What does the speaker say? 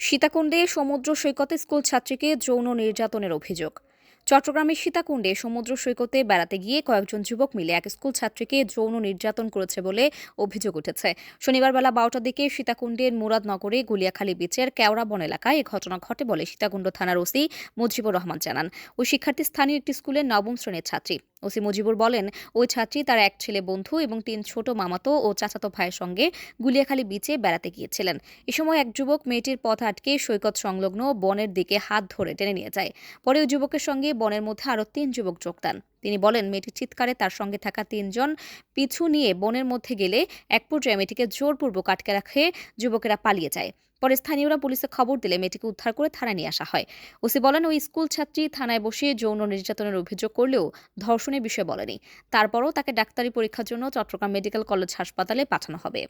সীতাকুণ্ডে সমুদ্র সৈকতে স্কুল ছাত্রীকে যৌন নির্যাতনের অভিযোগ। চট্টগ্রামের সীতাকুণ্ডে সমুদ্র সৈকতে বেড়াতে গিয়ে কয়েকজন যুবক মিলে এক স্কুল ছাত্রীকে যৌন নির্যাতন করেছে বলে অভিযোগ উঠেছে। শনিবার বেলা বারোটার দিকে সীতাকুণ্ডের মুরাদনগরে গুলিয়াখালী বিচের কেওড়াবন এলাকায় এ ঘটনা ঘটে বলে সীতাকুণ্ড থানার ওসি মুজিবুর রহমান জানান। ওই শিক্ষার্থী স্থানীয় একটি স্কুলের নবম শ্রেণির ছাত্রী। ওসি মুজিবুর বলেন, ওই ছাত্রী তার এক ছেলে বন্ধু এবং তিন ছোট মামাতো ও চাচাতো ভাইয়ের সঙ্গে গুলিয়াখালী বিচে বেড়াতে গিয়েছিলেন। এ সময় এক যুবক মেয়েটির পথ আটকে সৈকত সংলগ্ন বনের দিকে হাত ধরে টেনে নিয়ে যায়। পরে ওই যুবকের সঙ্গে বনের মধ্যে আরও তিন যুবক যোগ দেন। তিনি বলেন মেয়েটির চিৎকারে তার সঙ্গে থাকা তিনজন পিছু নিয়ে বনের মধ্যে গেলে এক পর্যায়ে মেয়েটিকে জোরপূর্বক আটকে রাখে, যুবকেরা পালিয়ে যায়। পরে স্থানীয়রা পুলিশে খবর দিলে মেয়েটিকে উদ্ধার করে থানায় নিয়ে আসা হয়। ওসি বলেন, ওই স্কুল ছাত্রী থানায় বসে যৌন নির্যাতনের অভিযোগ করলেও ধর্ষণের বিষয়ে বলেনি। তারপরও তাকে ডাক্তারি পরীক্ষার জন্য চট্টগ্রাম মেডিকেল কলেজ হাসপাতালে পাঠানো হবে।